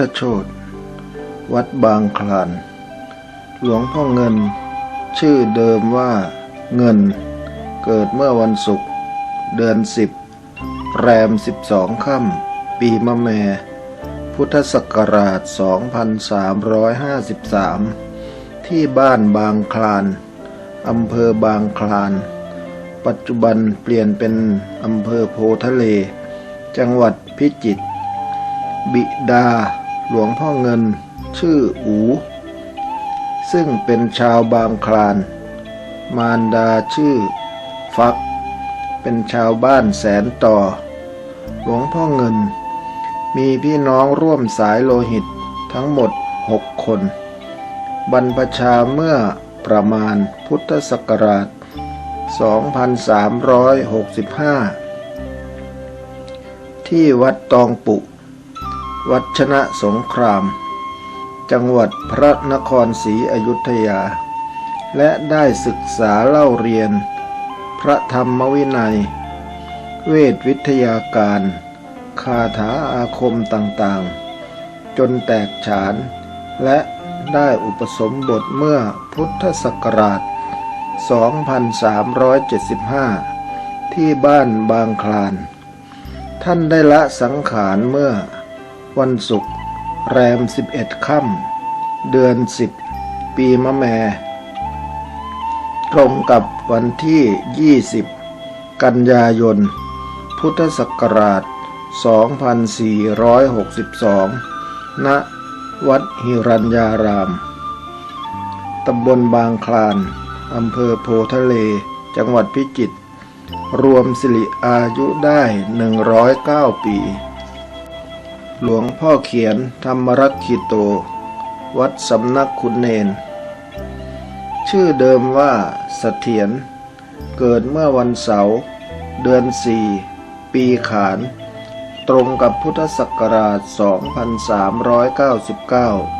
พุทธโชตวัดบางคลาน หลวงพ่อเงิน ชื่อเดิมว่าเงิน เกิดเมื่อวันศุกร์เดือนสิบแรมสิบสองค่ำปีมะแม่พุทธศักราช 2353 ที่บ้านบางคลานอำเภอบางคลาน ปัจจุบันเปลี่ยนเป็นอำเภอโพทะเล จังหวัดพิจิตรบิดา หลวงพ่อเงิน ชื่ออู ซึ่งเป็นชาวบางคลาน มารดาชื่อ ฟัก เป็นชาวบ้านแสนต่อ หลวงพ่อเงิน มีพี่น้องร่วมสายโลหิตทั้งหมดหกคน บรรพชาเมื่อประมาณพุทธศักราช 2365 ที่วัดตองปุ วัชนะสงคราม จังหวัดพระนครศรีอยุธยา และได้ศึกษาเล่าเรียน พระธรรมวินัย เวทวิทยาการ คาถาอาคมต่างๆ จนแตกฉาน และได้อุปสมบทเมื่อพุทธศักราช 2375 ที่บ้านบางคลาน ท่านได้ละสังขารเมื่อ วันศุกร์แรม 11 ค่ำเดือน 10 ปีมะแม่ตรงกับวันที่ 20 กันยายน พุทธศักราช 2462 ณ วัดหิรัญญาราม ตำบลบางคลาน อำเภอโพทะเล จังหวัดพิจิตร รวมสิริอายุได้ 109 ปี หลวงพ่อเขียนธรรมรักขิโต วัดสำนักคุณเนน ชื่อเดิมว่าสเถียรเกิดเมื่อวันเสาร์เดือนสี่ปีขาน ตรงกับพุทธศักราช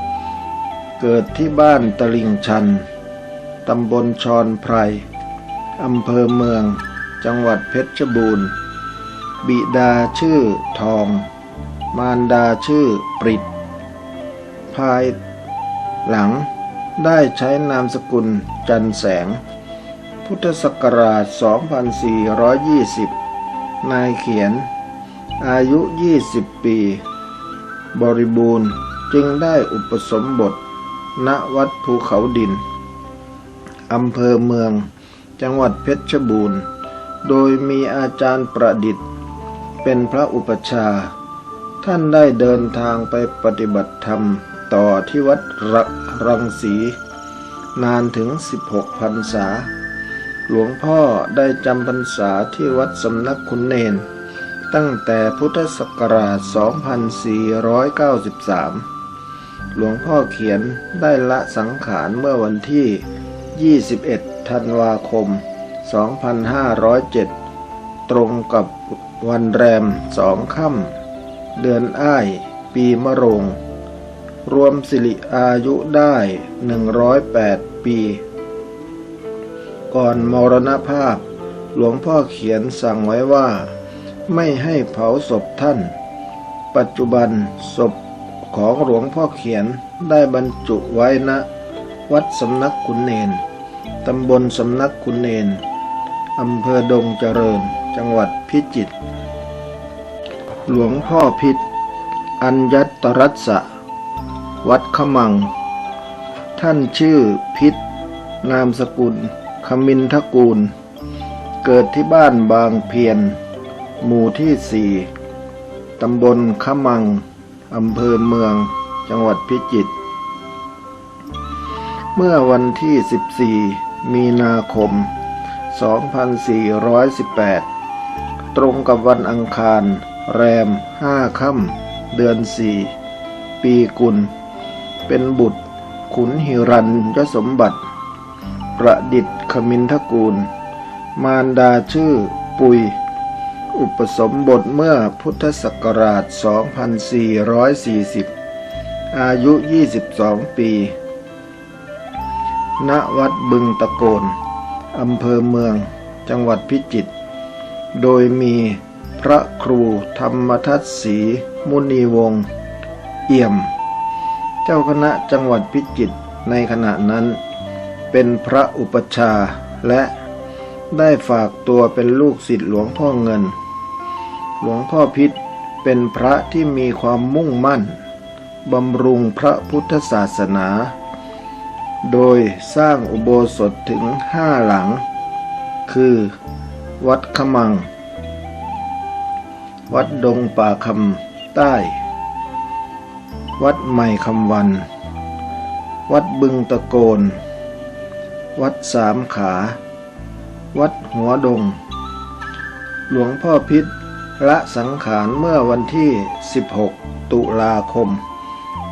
2399 เกิดที่บ้านตลิ่งชัน ตำบลชอนไพร อำเภอเมือง จังหวัดเพชรบูรณ์ บิดาชื่อทอง มารดาชื่อปริดภายหลังได้ใช้นามสกุลจันแสง พุทธศักราช 2420 นายเขียน อายุ 20 ปี บริบูรณ์จึงได้อุปสมบท ณวัดภูเขาดิน อำเภอเมือง จังหวัดเพชรบูรณ์ โดยมีอาจารย์ประดิษฐ์ เป็นพระอุปชา ท่านได้เดินทางไปปฏิบัติธรรมต่อที่วัดรรังสี นานถึง 16พรรษา หลวงพ่อได้จำพรรษาที่วัดสำนักคุณเนน ตั้งแต่พุทธศักราช 2493 หลวงพ่อเขียนได้ละสังขารเมื่อวันที่ 21 ธันวาคม 2507 ตรงกับวันแรมสองค่ำ เดือนอ้าย ปีมะโรง รวมสิริอายุได้ 108 ปี ก่อนมรณภาพ หลวงพ่อเขียนสั่งไว้ว่า ไม่ให้เผาศพท่าน ปัจจุบันศพของหลวงพ่อเขียนได้บรรจุไว้ณวัดสำนักขุนเนน ตำบลสำนักขุนเนน อำเภอดงเจริญ จังหวัดพิจิตร หลวงพ่อพิษ อัญยัตรัสสะ วัดขมัง ท่านชื่อพิษ นามสกุล ขมินทกูล เกิดที่บ้านบางเพียน หมู่ที่สี่ตำบลขมัง อำเภอเมือง จังหวัดพิจิตร เมื่อวันที่ 14 มีนาคม 2418 ตรงกับวันอังคาร แรม5ค่ำเดือน4ปีกุล เป็นบุตร ขุนหิรันยสมบัติ ประดิษฐ์ขมินทกูล มารดาชื่อปุย อุปสมบทเมื่อพุทธศักราช 2440 อายุ 22 ปี ณ วัดบึงตะโกน อำเภอเมือง จังหวัดพิจิตร โดยมี พระครูธรรมทัศน์ศรีมุนีวงศ์เอี่ยม เจ้าคณะจังหวัดพิจิตรในขณะนั้น เป็นพระอุปชาและได้ฝากตัวเป็นลูกศิษย์หลวงพ่อเงิน หลวงพ่อพิษเป็นพระที่มีความมุ่งมั่นบำรุงพระพุทธศาสนา โดยสร้างอุโบสถถึงห้าหลัง คือ วัดขมัง วัดดงป่าคำใต้ วัดใหม่คำวัน วัดบึงตะโกน วัดสามขา วัดหัวดง หลวงพ่อพิษละสังขารเมื่อวันที่ 16 ตุลาคม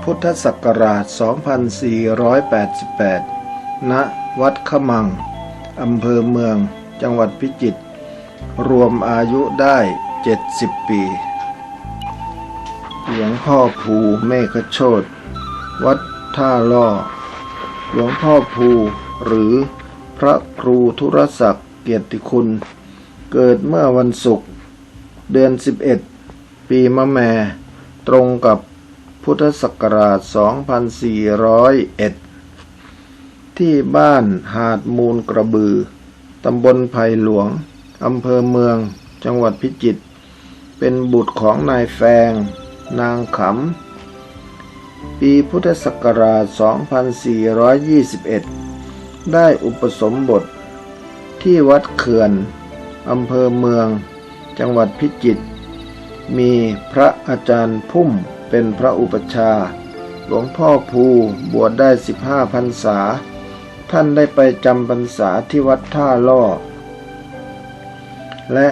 พุทธศักราช 2488 ณ วัดขมัง อำเภอเมือง จังหวัดพิจิตร รวมอายุได้70 ปีหลวงพ่อภูเมฆโชตวัดท่าล่อ หลวงพ่อภูหรือพระครูธุรศักดิ์เกียรติคุณ เกิดเมื่อวันศุกร์เดือน 11 ปีมะแม่ตรงกับพุทธศักราช 2401 ที่บ้านหาดมูลกระบือ ตำบลไผ่หลวง อำเภอเมือง จังหวัดพิจิตร เป็นบุตรของนายแฟง นางขำ ปีพุทธศักราช 2421 ได้อุปสมบท ที่วัดเขื่อน อำเภอเมือง จังหวัดพิจิตร มีพระอาจารย์พุ่มเป็นพระอุปชา หลวงพ่อภูบวชได้ 15พรรษา ท่านได้ไปจำพรรษาที่วัดท่าล่อ และ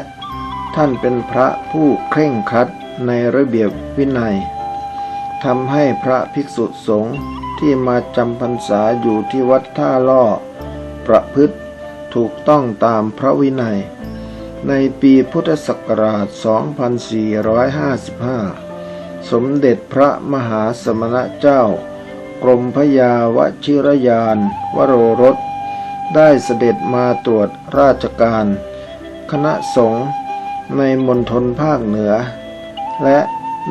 ท่านเป็นพระผู้เคร่งครัดในระเบียบวินัยทำให้พระภิกษุสงฆ์ที่มาจำพรรษาอยู่ที่วัดท่าล่อ ประพฤติถูกต้องตามพระวินัย ในปีพุทธศักราช 2455 สมเด็จพระมหาสมณเจ้า กรมพยาวชิรยาน วโรรส ได้เสด็จมาตรวจราชการ คณะสงฆ์ ในมณฑลภาคเหนือ และ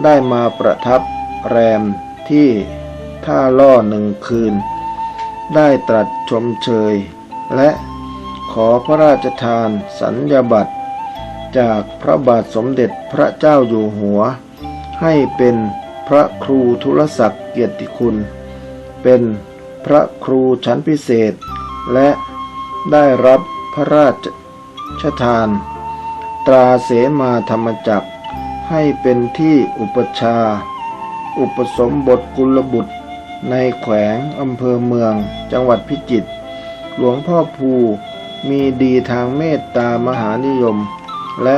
ได้มาประทับแรมที่ท่าล่อหนึ่งคืน ได้ตรัสชมเชย และขอพระราชทานสัญญาบัตร จากพระบาทสมเด็จพระเจ้าอยู่หัว ให้เป็นพระครูธุรศักดิ์เกียรติคุณ เป็นพระครูชั้นพิเศษ และได้รับพระราชทาน ตราเสมาธรรมจักให้เป็นที่อุปชา อุปสมบทกุลบุตร ในแขวงอำเภอเมือง จังหวัดพิจิตร หลวงพ่อภูมีดีทางเมตตามหานิยม และ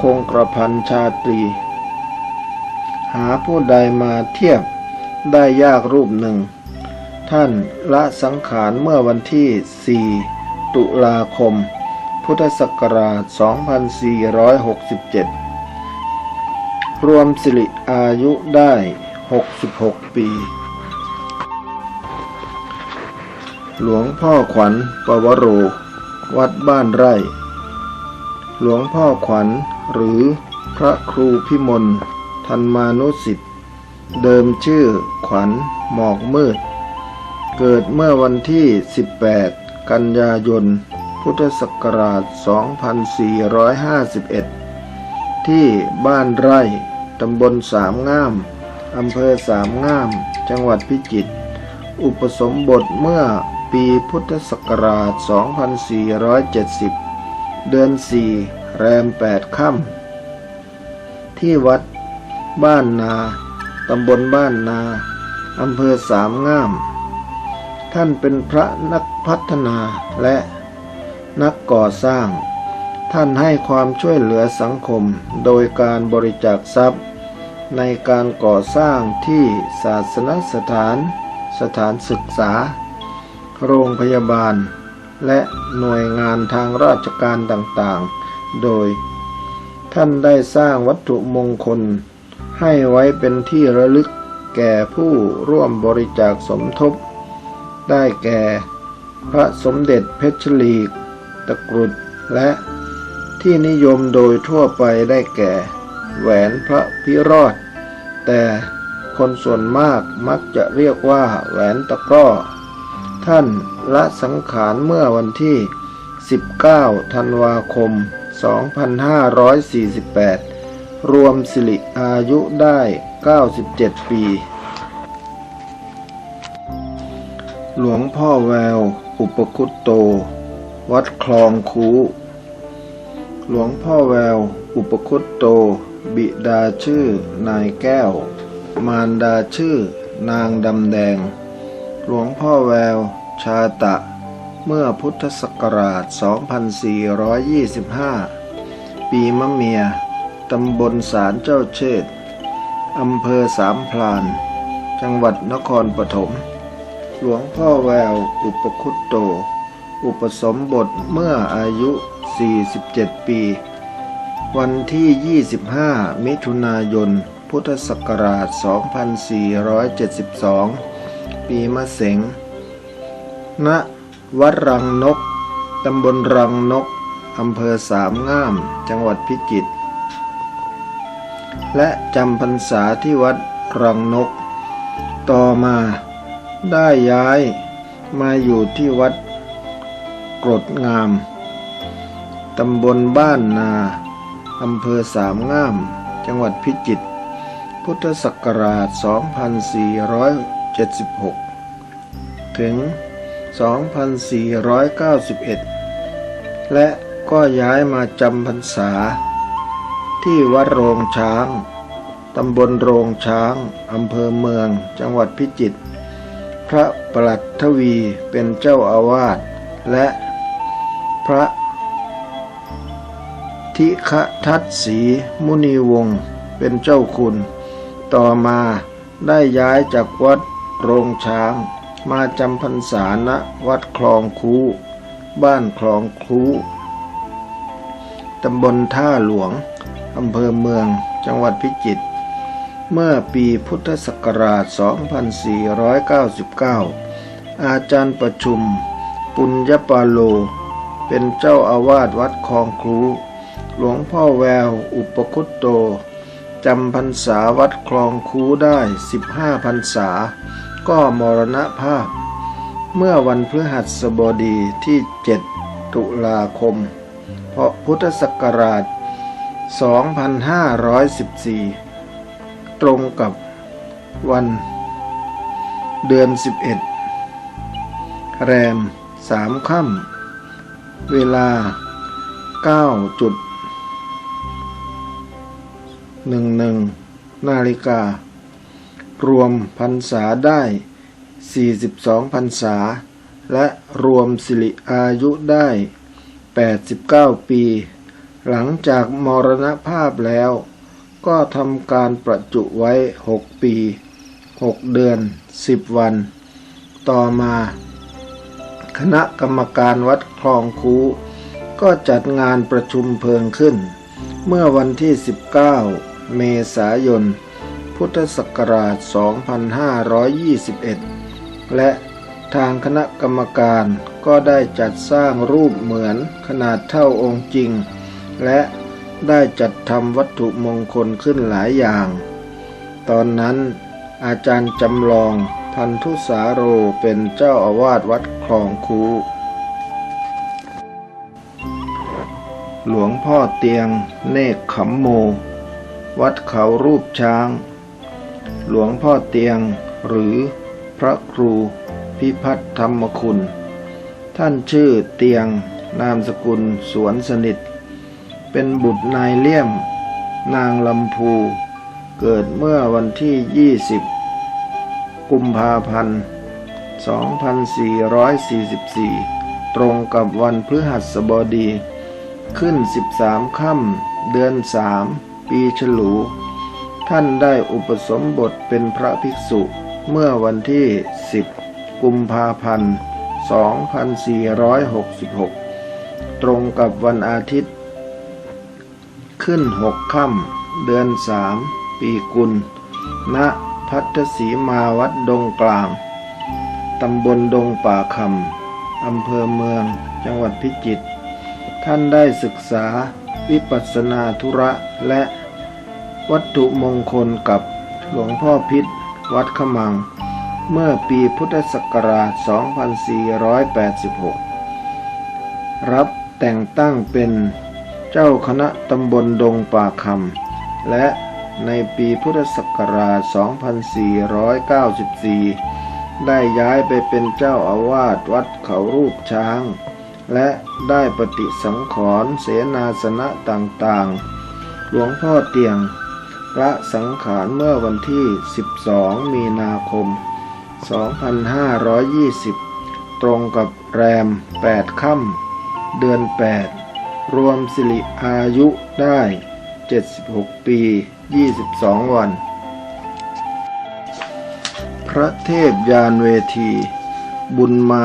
คงกระพันชาตรี หาผู้ใดมาเทียบได้ยากรูปหนึ่ง ท่านละสังขารเมื่อวันที่ 4 ตุลาคม พุทธศักราช 2467 รวมสิริอายุได้ 66 ปี หลวงพ่อขวัญปวโร วัดบ้านไร่ หลวงพ่อขวัญหรือพระครูพิมลธรรมานุสิทธิ์ เดิมชื่อขวัญหมอกมืด เกิดเมื่อวันที่ 18 กันยายน พุทธศักราช 2451 ที่บ้านไร่ ตำบลสามง่าม อำเภอสามง่าม จังหวัดพิจิตร อุปสมบทเมื่อปีพุทธศักราช 2470 เดือน 4 แรม 8 ค่ำ ที่วัดบ้านนา ตำบลบ้านนา อำเภอสามง่าม ท่านเป็นพระนักพัฒนาและ นักก่อสร้าง ท่านให้ความช่วยเหลือสังคมโดยการบริจาคทรัพย์ ในการก่อสร้างที่ศาสนสถาน สถานศึกษา โรงพยาบาล และหน่วยงานทางราชการต่างๆ โดย ท่านได้สร้างวัตถุมงคล ให้ไว้เป็นที่ระลึกแก่ผู้ร่วมบริจาคสมทบ ได้แก่พระสมเด็จเพชรลีก ตะกรุด และที่นิยมโดยทั่วไปได้แก่ แหวนพระพิรอด แต่คนส่วนมากมักจะเรียกว่าแหวนตะกร้อ ท่านละสังขารเมื่อวันที่ 19 ธันวาคม 2548 รวมสิริอายุได้ 97 ปี หลวงพ่อแวว อุปคุตโต วัดคลองคูหลวงพ่อแวว อุปคุตโต บิดาชื่อ นายแก้ว มารดาชื่อ นางดำแดง หลวงพ่อแวว ชาตะ เมื่อพุทธศักราช 2425 ปีมะเมีย ตำบลสารเจ้าเชษอำเภอสามพลาน จังหวัดนครปฐม หลวงพ่อแวว อุปคุตโต อุปสมบทเมื่ออายุ 47 ปี วันที่ 25 มิถุนายน พุทธศักราช 2472 ปีมะเสงณวัดรังนก ตำบลรังนก อำเภอสามงาม จังหวัดพิจิตร และจำพรรษาที่วัดรังนก ต่อมาได้ย้ายมาอยู่ที่วัด กรดงาม ตำบลบ้านนา อำเภอสามงาม จังหวัดพิจิตร พุทธศักราช 2476 ถึง 2491 และก็ย้ายมาจำพรรษา ที่วัดโรงช้าง ตำบลโรงช้าง อำเภอเมือง จังหวัดพิจิตร พระประหลัดทวีเป็นเจ้าอาวาสและ พระทิคทัตสีมุนีวงศ์เป็นเจ้าคุณ ต่อมาได้ย้ายจากวัดโรงช้าง มาจำพรรษาณวัดคลองคูบ้านคลองคูตำบลท่าหลวง อำเภอเมือง จังหวัดพิจิตร เมื่อปีพุทธศักราช 2499 อาจารย์ประชุม ปุญญปาโล เป็นเจ้าอาวาสวัดคลองครู หลวงพ่อแวว อุปคุตโต จำพรรษาวัดคลองคูได้ 15พรรษา ก็มรณภาพ เมื่อวันพฤหัสบดีที่ 7 ตุลาคม เพราะพุทธศักราช 2514 ตรงกับวัน เดือน 11 แรม3ค่ำ เวลา9จุด11 นาฬิกา รวมพรรษาได้ 42 พรรษา และรวมสิริอายุได้ 89 ปี หลังจากมรณภาพแล้ว ก็ทำการประจุไว้ 6 ปี 6 เดือน 10 วัน ต่อมา คณะกรรมการวัดคลองคูก็จัดงานประชุมเพลิงขึ้น เมื่อวันที่ 19 เมษายน พุทธศักราช 2521 และทางคณะกรรมการก็ได้จัดสร้างรูปเหมือนขนาดเท่าองค์จริง และได้จัดทำวัตถุมงคลขึ้นหลายอย่าง ตอนนั้นอาจารย์จำลอง พันธุสาโรเป็นเจ้าอาวาสวัดคลองคู หลวงพ่อเตียง เนกขำโม วัดเขารูปช้าง หลวงพ่อเตียง หรือพระครูพิพัฒธรรมคุณ ท่านชื่อเตียง นามสกุลสวนสนิท เป็นบุตรนายเลี่ยม นางลำพู เกิดเมื่อวันที่ 20 กุมภาพันธ์ 2444 ตรงกับวันพฤหัสบดี ขึ้น 13 ค่ำเดือน 3 ปีฉลู ท่านได้อุปสมบทเป็นพระภิกษุเมื่อวันที่ 10 กุมภาพันธ์ 2466 ตรงกับวันอาทิตย์ ขึ้น 6 ค่ำเดือน 3 ปีกุลณ พัทสีมาวัดดงกลาง ตำบลดงป่าคำอำเภอเมือง จังหวัดพิจิตร ท่านได้ศึกษาวิปัสสนาธุระและวัตถุมงคลกับหลวงพ่อพิษวัดขมัง เมื่อปีพุทธศักราช 2486 รับแต่งตั้งเป็นเจ้าคณะตำบลดงป่าคำและ ในปีพุทธศักราช 2494 ได้ย้ายไปเป็นเจ้าอาวาสวัดเขารูปช้าง และได้ปฏิสังขรณ์เสนาสนะต่างๆ หลวงพ่อเตียงละสังขารเมื่อวันที่ 12 มีนาคม 2520 ตรงกับแรม 8 ค่ำเดือน 8 รวมสิริอายุได้ 76 ปี 22 วัน พระเทพยานเวที บุญมา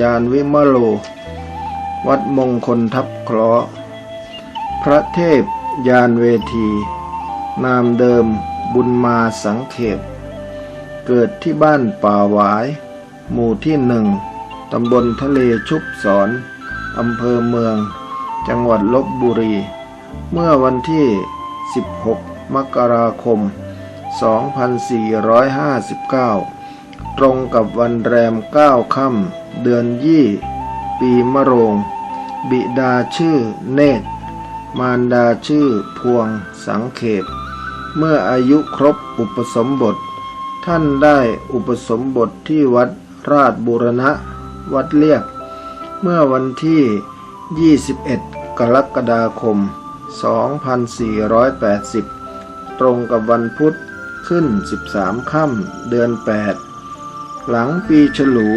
ยานวิมโล วัดมงคลทับเคราะห์พระเทพยานเวที นามเดิมบุญมาสังเขปเกิดที่บ้านป่าหวาย หมู่ที่หนึ่งตำบลทะเลชุบสอนอำเภอเมือง จังหวัดลบบุรี เมื่อวันที่ 16 มกราคม 2459 ตรงกับวันแรม 9 ค่ำเดือนยี่ปีมะโรง บิดาชื่อเนตร มารดาชื่อพวงสังเขป เมื่ออายุครบอุปสมบท ท่านได้อุปสมบทที่วัดราชบูรณะ วัดเลียก เมื่อวันที่ 21 กรกฎาคม 2480 ตรงกับวันพุธขึ้น 13 ค่ำเดือน 8 หลังปีฉลู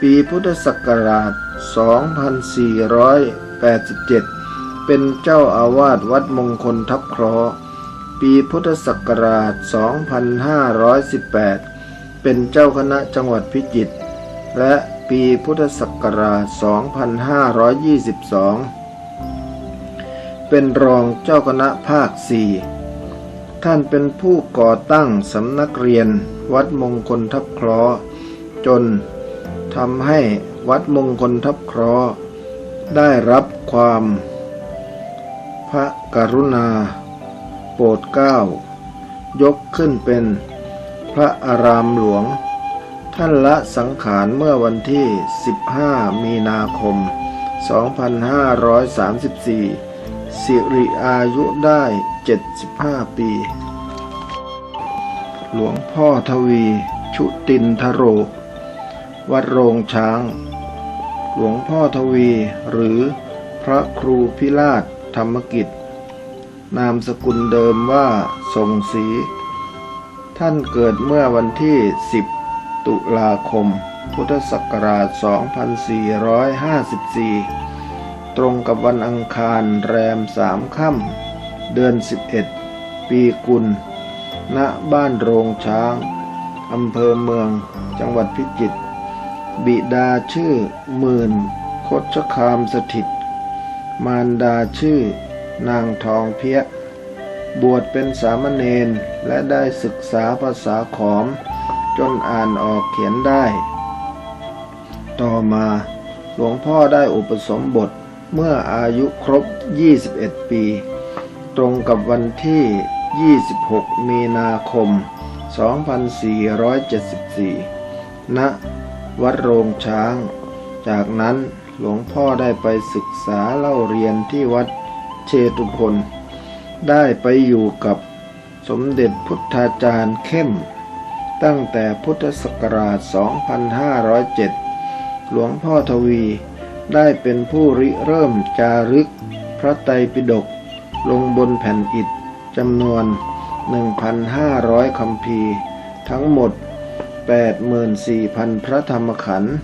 ปีพุทธศักราช 2487 เป็นเจ้าอาวาสวัดมงคลทับเคราะห์ปีพุทธศักราช 2518 เป็นเจ้าคณะจังหวัดพิจิตร และปีพุทธศักราช 2522 เป็นรองเจ้าคณะภาค 4 ท่านเป็นผู้ก่อตั้งสำนักเรียน วัดมงคลทับคราะห์จนทำให้วัดมงคลทับคราะห์ได้รับความ พระกรุณา โปรดเกล้ายกขึ้นเป็นพระอารามหลวง ท่านละสังขารเมื่อวันที่ 15 มีนาคม 2534 สิริอายุได้ 75 ปี หลวงพ่อทวี ชุตินทโร วัดโรงช้าง หลวงพ่อทวีหรือพระครูพิราชธรรมกิจ นามสกุลเดิมว่าทรงศรีท่านเกิดเมื่อวันที่ 10 ตุลาคม พุทธศักราช 2454 ตรงกับวันอังคารแรมสามค่ำเดือน 11 ปีกุล ณ บ้านโรงช้าง อำเภอเมือง จังหวัดพิจิตร บิดาชื่อหมื่นคดชคามสถิต มารดาชื่อ นางทองเพียบวชเป็นสามเณรและได้ศึกษาภาษาขอม จนอ่านออกเขียนได้ ต่อมาหลวงพ่อได้อุปสมบท เมื่ออายุครบ 21 ปี ตรงกับวันที่ 26 มีนาคม 2474 ณ วัดโรงช้าง จากนั้นหลวงพ่อได้ไปศึกษาเล่าเรียนที่วัดเชตุพนได้ไปอยู่กับสมเด็จพุทธาจารย์เข้ม ตั้งแต่พุทธศักราช 2507 หลวงพ่อทวี ได้เป็นผู้ริเริ่มจารึก พระไตรปิฎกลงบนแผ่นอิฐจำนวน 1,500คำพีร์ทั้งหมด 84,000 พระธรรมขันธ์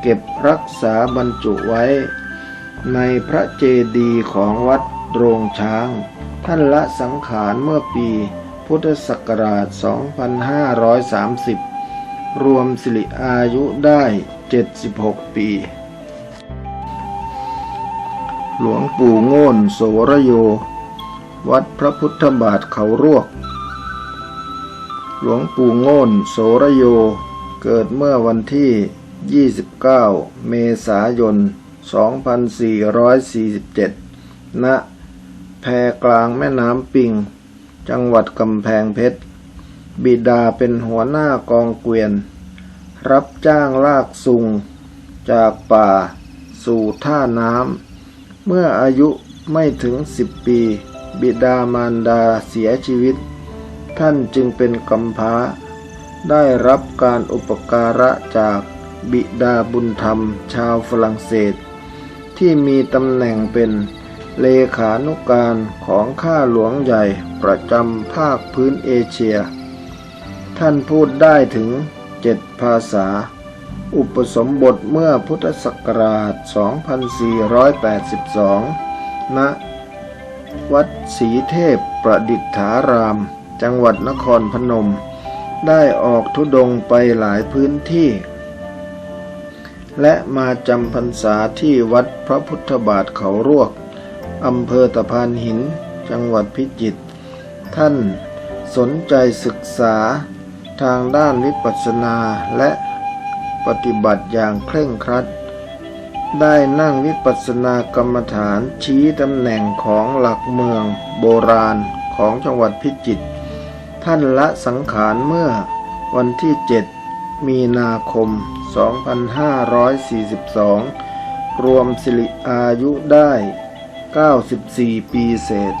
เก็บรักษาบรรจุไว้ ในพระเจดีย์ของวัดโรงช้าง ท่านละสังขารเมื่อปีพุทธศักราช 2530 รวมสิริอายุได้ 76 ปี หลวงปู่โง่นโสระโย วัดพระพุทธบาทเขารวก หลวงปู่โง่นโสระโย เกิดเมื่อวันที่ 29 เมษายน 2447 ณ แพกลางแม่น้ำปิง จังหวัดกำแพงเพชร บิดาเป็นหัวหน้ากองเกวียน รับจ้างลากซุง จากป่าสู่ท่าน้ำ เมื่ออายุไม่ถึงสิบปี บิดามารดาเสียชีวิต ท่านจึงเป็นกำพร้า ได้รับการอุปการะจากบิดาบุญธรรมชาวฝรั่งเศส ที่มีตำแหน่งเป็นเลขานุการของข้าหลวงใหญ่ประจำภาคพื้นเอเชีย ท่านพูดได้ถึงเจ็ดภาษา อุปสมบทเมื่อพุทธศักราช 2482 ณ วัดศรีเทพประดิษฐาราม จังหวัดนครพนม ได้ออกทุดงค์ไปหลายพื้นที่ และมาจำพรรษาที่วัดพระพุทธบาทเขารวก อำเภอตะพานหิน จังหวัดพิจิตร ท่านสนใจศึกษาทางด้านวิปัสสนาและ ปฏิบัติอย่างเคร่งครัด ได้นั่งวิปัสสนากรรมฐานชี้ตำแหน่งของหลักเมืองโบราณของจังหวัดพิจิตรท่านละสังขารเมื่อวันที่ 7 มีนาคม 2542 รวมสิริอายุได้ 94 ปีเศษ